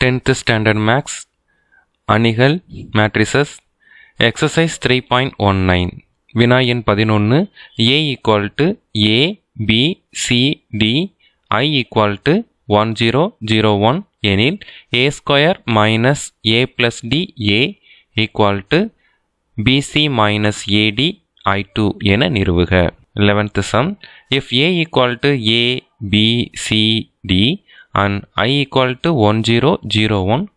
10th standard maths அணிகள் matrices exercise three point one nine வினா எண் பதினொன்று A equal to a b c d I equal to one zero zero one எனில் A square minus a plus d A equal to b c minus a d I two என நிறுவுக. Eleventh sum if A equal to a b c d and i equal to 1001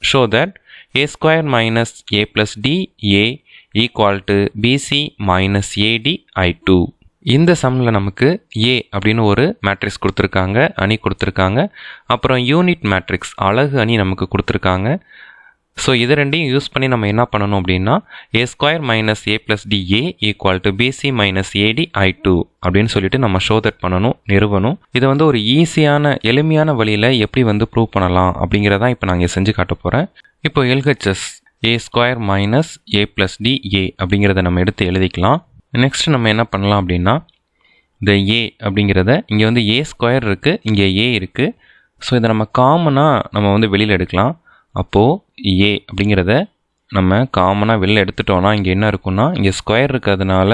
show that a square minus a plus d a equal to bc minus ad i2 இந்த சம்மில் நமக்கு ஏ அப்படின்னு ஒரு matrix கொடுத்துருக்காங்க அணி கொடுத்துருக்காங்க. அப்புறம் யூனிட் மேட்ரிக்ஸ் அழகு அணி நமக்கு கொடுத்துருக்காங்க. ஸோ இது ரெண்டையும் யூஸ் பண்ணி நம்ம என்ன பண்ணணும் அப்படின்னா A square minus a plus d A equal to b c minus a d I two அப்படின்னு சொல்லிட்டு நம்ம ஷோ தட் பண்ணணும் நிறுவனம் இதை வந்து ஒரு ஈஸியான எளிமையான வழியில் எப்படி வந்து ப்ரூவ் பண்ணலாம் அப்படிங்கிறதான் இப்போ நான் இங்கே செஞ்சு காட்ட போகிறேன் இப்போ LHS A square minus a plus d A அப்படிங்கிறத நம்ம எடுத்து எழுதிக்கலாம். நெக்ஸ்ட் நம்ம என்ன பண்ணலாம் அப்படின்னா இந்த ஏ அப்படிங்கிறத இங்கே வந்து ஏ ஸ்கொயர் இருக்குது இங்கே ஏ இருக்குது ஸோ இதை நம்ம காமனாக நம்ம வந்து வெளியில் எடுக்கலாம். அப்போது ஏ அப்படிங்கிறத நம்ம காமனாக வெளில எடுத்துட்டோன்னா இங்கே என்ன இருக்குன்னா இங்கே ஸ்கொயர் இருக்கிறதுனால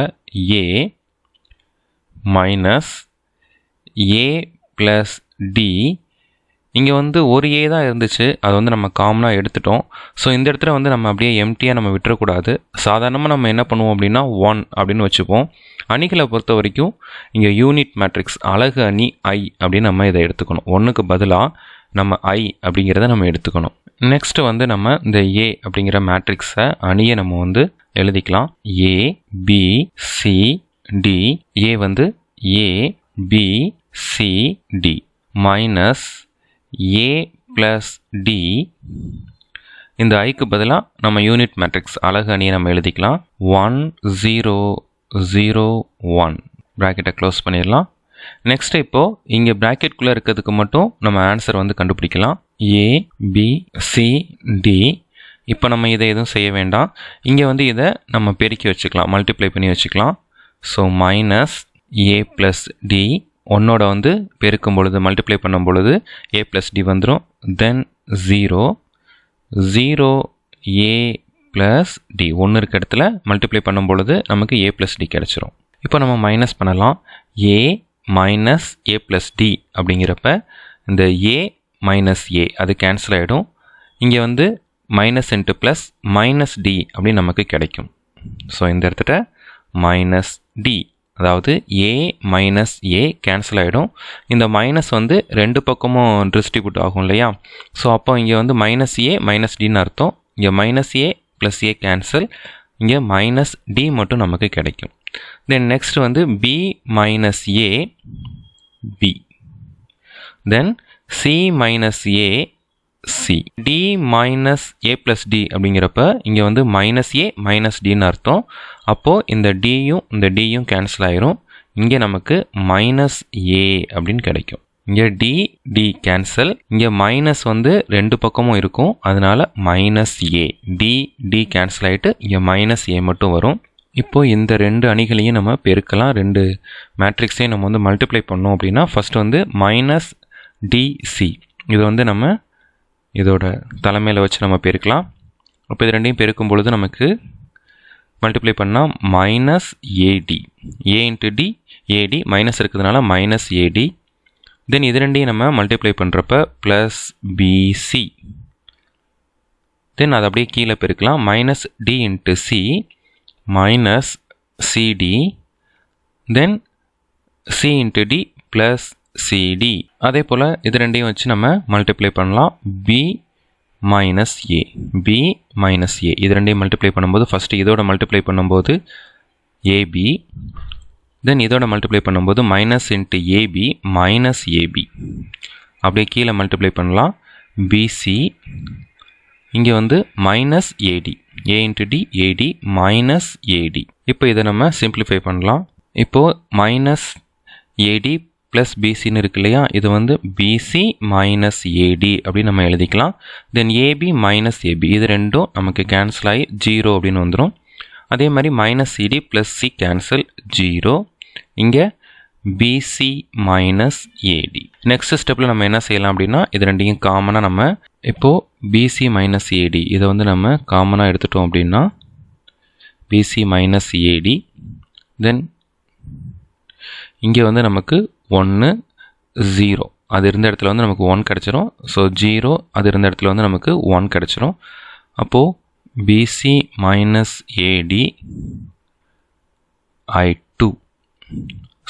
A minus A plus D இங்கே வந்து ஒரு ஏ தான் இருந்துச்சு. அது வந்து நம்ம காமனாக எடுத்துட்டோம். ஸோ இந்த இடத்துல வந்து நம்ம அப்படியே எம்டியாக நம்ம விட்டுறக்கூடாது. சாதாரணமாக நம்ம என்ன பண்ணுவோம் அப்படின்னா ஒன் அப்படின்னு வச்சுப்போம். அணிகளை பொறுத்த வரைக்கும் இங்கே யூனிட் மேட்ரிக்ஸ் அழகு அணி ஐ அப்படின்னு நம்ம இதை எடுத்துக்கணும். ஒன்றுக்கு பதிலாக நம்ம ஐ அப்படிங்கிறத நம்ம எடுத்துக்கணும். நெக்ஸ்ட் வந்து நம்ம இந்த ஏ அப்படிங்கிற மேட்ரிக்ஸை அணியை நம்ம வந்து எழுதிக்கலாம். A B C D A வந்து A B C D minus A plus D இந்த ஐக்கு பதிலாக நம்ம யூனிட் மேட்ரிக்ஸ் அழகு அணியை நம்ம எழுதிக்கலாம். ஒன் ஜீரோ ஜீரோ ஒன் ப்ராக்கெட்டை க்ளோஸ் பண்ணிடலாம். நெக்ஸ்ட் இப்போது இங்கே ப்ராக்கெட்குள்ளே இருக்கிறதுக்கு மட்டும் நம்ம ஆன்சர் வந்து கண்டுபிடிக்கலாம். ஏ பி சி டி இப்போ நம்ம இதை எதுவும் செய்ய வேண்டாம். இங்கே வந்து இதை நம்ம பெருக்கி வச்சுக்கலாம். மல்டிப்ளை பண்ணி வச்சுக்கலாம். So minus A plus D ஒன்னோட வந்து பெருக்கும் பொழுது மல்டிப்ளை பண்ணும் பொழுது ஏ ப்ளஸ் டி வந்துடும் then zero zero A plus D ஒன்று இருக்க இடத்துல மல்டிப்ளை பண்ணும் பொழுது நமக்கு ஏ ப்ளஸ் டி கிடச்சிரும். இப்போ நம்ம மைனஸ் பண்ணலாம். A minus A plus D அப்படிங்கிறப்ப இந்த ஏ மைனஸ் ஏ அது கேன்சல் ஆகிடும் இங்கே வந்து minus into plus minus D அப்படின்னு நமக்கு கிடைக்கும். ஸோ இந்த இடத்துல மைனஸ் டி அதாவது ஏ மைனஸ் ஏ கேன்சல் ஆகிடும் இந்த மைனஸ் வந்து ரெண்டு பக்கமும் டிஸ்ட்ரிபியூட் ஆகும் இல்லையா? ஸோ அப்போ இங்கே வந்து மைனஸ் ஏ மைனஸ் டின்னு அர்த்தம். இங்கே minus A plus A cancel இங்கே மைனஸ் டி மட்டும் நமக்கு கிடைக்கும். தென் நெக்ஸ்ட் வந்து B minus A B then C minus A C D minus A plus D அப்படிங்கிறப்ப இங்கே வந்து மைனஸ் ஏ மைனஸ் டின்னு அர்த்தம். அப்போது இந்த டியும் இந்த டியும் கேன்சல் ஆயிரும். இங்கே நமக்கு மைனஸ் ஏ அப்படின்னு கிடைக்கும். இங்கே டி டி கேன்சல் இங்கே மைனஸ் வந்து ரெண்டு பக்கமும் இருக்கும். அதனால minus A D D cancel ஆகிட்டு இங்கே மைனஸ் ஏ மட்டும் வரும். இப்போ இந்த ரெண்டு அணிகளையும் நம்ம பெருக்கலாம். ரெண்டு மேட்ரிக்ஸையும் நம்ம வந்து மல்டிப்ளை பண்ணோம் அப்படின்னா ஃபஸ்ட்டு வந்து மைனஸ் டிசி இது வந்து நம்ம இதோட தலைமையில் வச்சு நம்ம பெருக்கலாம். அப்போ இது ரெண்டையும் பெருக்கும் பொழுது நமக்கு மல்டிப்ளை பண்ணால் minus AD A into D AD minus இருக்கிறதுனால மைனஸ் ஏடி தென் இது ரெண்டையும் நம்ம மல்டிப்ளை பண்ணுறப்ப ப்ளஸ் பிசி தென் அதை அப்படியே கீழே பெருக்கலாம். Minus D into C minus CD then C into D plus CD அதே போல் இது ரெண்டையும் வச்சு நம்ம மல்டிப்ளை பண்ணலாம். B minus A B minus A இது ரெண்டையும் மல்டிப்ளை பண்ணும்போது ஃபஸ்ட்டு இதோட மல்டிப்ளை பண்ணும்போது ஏபி தென் இதோட மல்டிப்ளை பண்ணும்போது minus into AB minus AB அப்படியே கீழே மல்டிப்ளை பண்ணலாம். பிசி இங்கே வந்து minus AD A into D AD minus AD இப்போ இதை நம்ம சிம்பிளிஃபை பண்ணலாம். இப்போது மைனஸ் ஏடி ப்ளஸ் பிசின்னு இருக்கு இல்லையா? இது வந்து பிசி மைனஸ் ஏடி அப்படின்னு நம்ம எழுதிக்கலாம். தென் ஏபி மைனஸ் ஏபி இது ரெண்டும் நமக்கு கேன்சல் ஆகி ஜீரோ அப்படின்னு வந்துடும் அதே மாதிரி minus CD plus C cancel zero இங்கே பிசி மைனஸ் ஏடி நெக்ஸ்ட் ஸ்டெப்பில் நம்ம என்ன செய்யலாம் அப்படின்னா இது ரெண்டையும் காமனாக நம்ம இப்போது பிசி மைனஸ் ஏடி இதை வந்து நம்ம காமனாக எடுத்துட்டோம் அப்படின்னா பிசி மைனஸ் ஏடி தென் இங்கே வந்து நமக்கு ஒன்று ஜீரோ அது இருந்த இடத்துல வந்து நமக்கு ஒன் கிடச்சிரும். ஸோ ஜீரோ அது இருந்த இடத்துல வந்து நமக்கு ஒன் கிடச்சிரும். அப்போது BC minus AD I two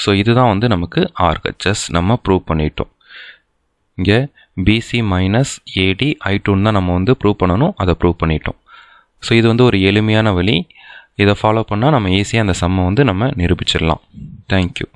so இதுதான் வந்து நமக்கு ஆர்ஹெச்எஸ் நம்ம ப்ரூவ் பண்ணிட்டோம். இங்கே பிசி மைனஸ் ஏடி ஐ டூன்னு தான் நம்ம வந்து ப்ரூவ் பண்ணணும். அதை ப்ரூவ் பண்ணிட்டோம். ஸோ இது வந்து ஒரு எளிமையான வழி. இதை ஃபாலோ பண்ணால் நம்ம ஈஸியாக அந்த சம்மை வந்து நம்ம நிரூபிச்சிடலாம். தேங்க்யூ